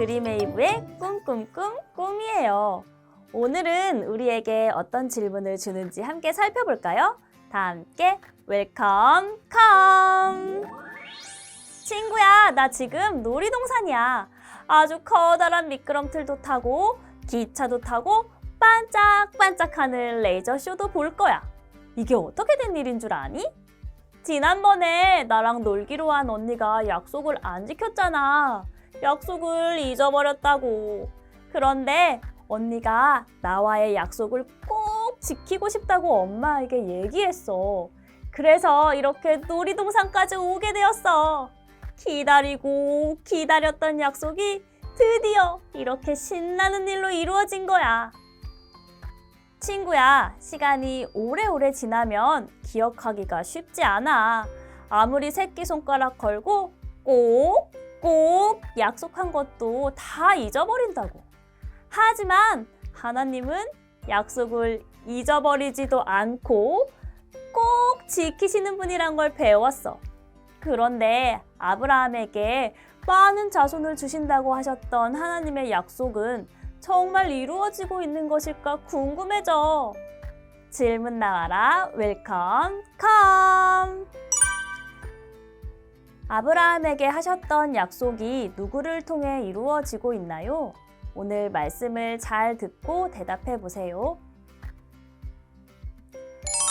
드림웨이브의 꿈꿈꿈 꿈이에요. 오늘은 우리에게 어떤 질문을 주는지 함께 살펴볼까요? 다 함께 웰컴 컴! 친구야, 나 지금 놀이동산이야. 아주 커다란 미끄럼틀도 타고 기차도 타고 반짝반짝하는 레이저 쇼도 볼 거야. 이게 어떻게 된 일인 줄 아니? 지난번에 나랑 놀기로 한 언니가 약속을 안 지켰잖아. 약속을 잊어버렸다고. 그런데 언니가 나와의 약속을 꼭 지키고 싶다고 엄마에게 얘기했어. 그래서 이렇게 놀이동산까지 오게 되었어. 기다리고 기다렸던 약속이 드디어 이렇게 신나는 일로 이루어진 거야. 친구야, 시간이 오래오래 지나면 기억하기가 쉽지 않아. 아무리 새끼손가락 걸고 꼭, 꼭 약속한 것도 다 잊어버린다고. 하지만 하나님은 약속을 잊어버리지도 않고 꼭 지키시는 분이란 걸 배웠어. 그런데 아브라함에게 많은 자손을 주신다고 하셨던 하나님의 약속은 정말 이루어지고 있는 것일까 궁금해져. 질문 나와라. 웰컴 컴. 아브라함에게 하셨던 약속이 누구를 통해 이루어지고 있나요? 오늘 말씀을 잘 듣고 대답해 보세요.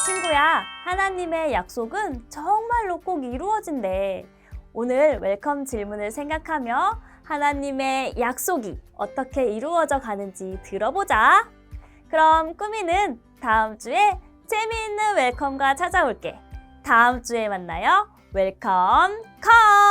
친구야, 하나님의 약속은 정말로 꼭 이루어진대. 오늘 웰컴 질문을 생각하며 하나님의 약속이 어떻게 이루어져 가는지 들어보자. 그럼 꾸미는 다음 주에 재미있는 웰컴과 찾아올게. 다음 주에 만나요. 웰컴 컴!